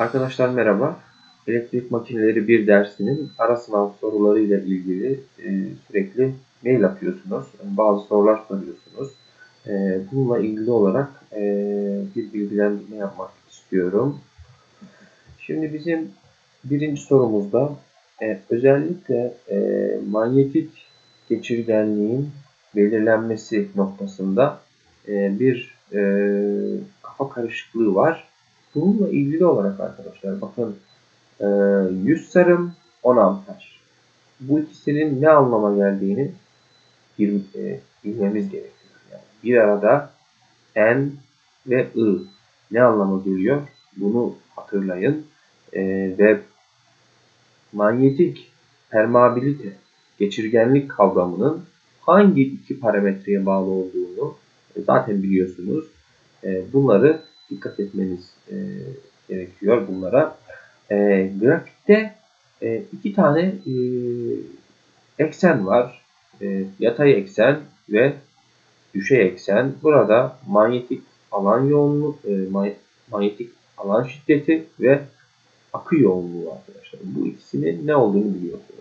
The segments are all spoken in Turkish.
Arkadaşlar merhaba. Elektrik makineleri bir dersinin ara sınav sorularıyla ilgili e, sürekli mail atıyorsunuz. Bazı sorular soruyorsunuz. E, bununla ilgili olarak e, bir bilgilendirme yapmak istiyorum. Şimdi bizim birinci sorumuzda e, özellikle e, manyetik geçirgenliğin belirlenmesi noktasında e, bir e, kafa karışıklığı var. Bununla ilgili olarak arkadaşlar bakın e, 100 sarım 10 amper. Bu ikisinin ne anlama geldiğini e, bilmemiz gerekiyor. Yani bir arada N ve I ne anlama geliyor? Bunu hatırlayın. E, ve manyetik permeabilite, geçirgenlik kavramının hangi iki parametreye bağlı olduğunu zaten biliyorsunuz. E, bunları dikkat etmeniz e, gerekiyor bunlara. E, grafikte e, iki tane e, eksen var. E, yatay eksen ve düşey eksen. Burada manyetik alan yoğunluğu, e, manyetik alan şiddeti ve akı yoğunluğu arkadaşlar. Bu ikisinin ne olduğunu biliyorsunuz.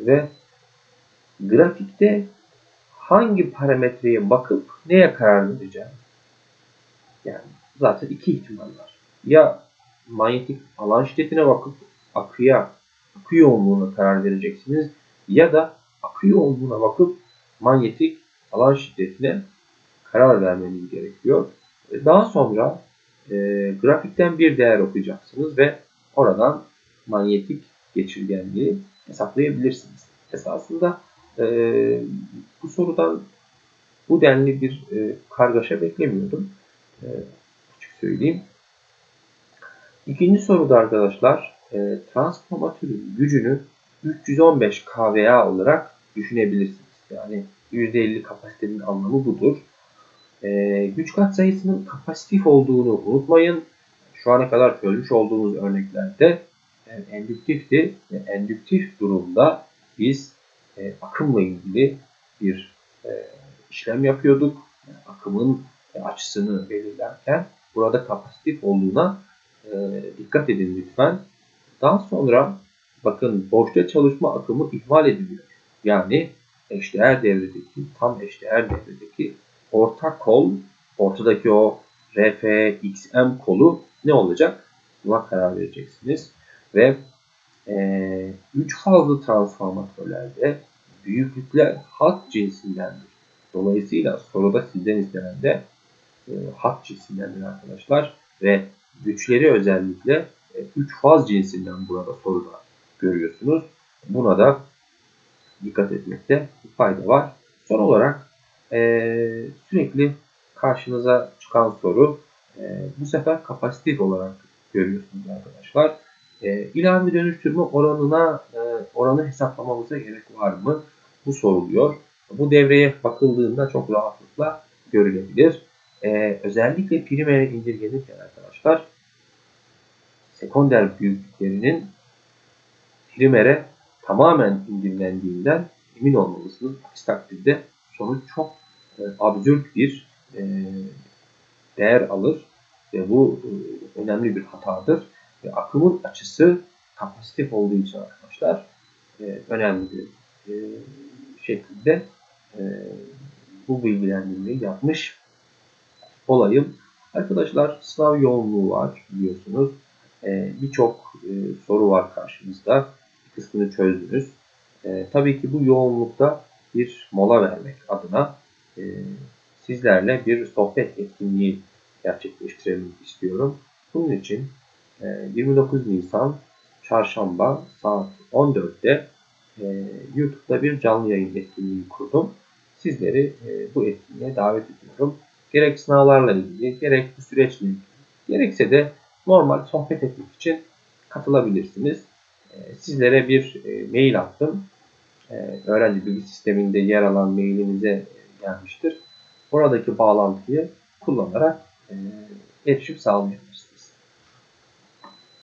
Ve grafikte hangi parametreye bakıp neye karar vereceğim? Yani zaten iki ihtimal var. Ya manyetik alan şiddetine bakıp akıya, akı yoğunluğuna karar vereceksiniz ya da akı yoğunluğuna bakıp manyetik alan şiddetine karar vermeniz gerekiyor. Daha sonra e, grafikten bir değer okuyacaksınız ve oradan manyetik geçirgenliği hesaplayabilirsiniz. Esasında e, bu sorudan bu denli bir e, kargaşa beklemiyordum. E, söyleyeyim. İkinci soruda arkadaşlar e, transformatörün gücünü 315 kVA olarak düşünebilirsiniz. Yani %50 kapasitenin anlamı budur. E, güç katsayısının kapasitif olduğunu unutmayın. Şu ana kadar çözmüş olduğumuz örneklerde e, endüktifti. Ve endüktif durumda biz e, akımla ilgili bir e, işlem yapıyorduk. Yani akımın açısını belirlerken burada kapasitif olduğuna e, dikkat edin lütfen. Daha sonra bakın boşta çalışma akımı ihmal ediliyor. Yani eşdeğer devredeki, tam eşdeğer devredeki orta kol, ortadaki o RFXM kolu ne olacak? Buna karar vereceksiniz. Ve 3 e, fazlı transformatörlerde büyüklükler hat cinsindendir. Dolayısıyla soruda sizden istenen de e, hat cinsindendir arkadaşlar. Ve güçleri özellikle 3 e, faz cinsinden burada soruda görüyorsunuz. Buna da dikkat etmekte fayda var. Son olarak e, sürekli karşınıza çıkan soru e, bu sefer kapasitif olarak görüyorsunuz arkadaşlar. E, dönüştürme oranına e, oranı hesaplamamıza gerek var mı? Bu soruluyor. Bu devreye bakıldığında çok rahatlıkla görülebilir e, özellikle primere indirgenirken arkadaşlar sekonder büyüklüklerinin primere tamamen indirgendiğinden emin olmalısınız. Aksi takdirde sonuç çok e, absürt bir e, değer alır ve bu e, önemli bir hatadır. Ve akımın açısı kapasitif olduğu için arkadaşlar e, önemli bir e, şekilde e, bu bilgilendirmeyi yapmış olayım. Arkadaşlar sınav yoğunluğu var biliyorsunuz. Ee, Birçok e, soru var karşımızda. Bir kısmını çözdünüz. E, tabii ki bu yoğunlukta bir mola vermek adına e, sizlerle bir sohbet etkinliği gerçekleştirelim istiyorum. Bunun için e, 29 Nisan Çarşamba saat 14'te e, YouTube'da bir canlı yayın etkinliği kurdum. Sizleri e, bu etkinliğe davet ediyorum gerek sınavlarla ilgili, gerek bu süreçle ilgili, gerekse de normal sohbet etmek için katılabilirsiniz. Ee, sizlere bir e, mail attım. Ee, öğrenci bilgi sisteminde yer alan mailinize gelmiştir. Oradaki bağlantıyı kullanarak erişim sağlayabilirsiniz.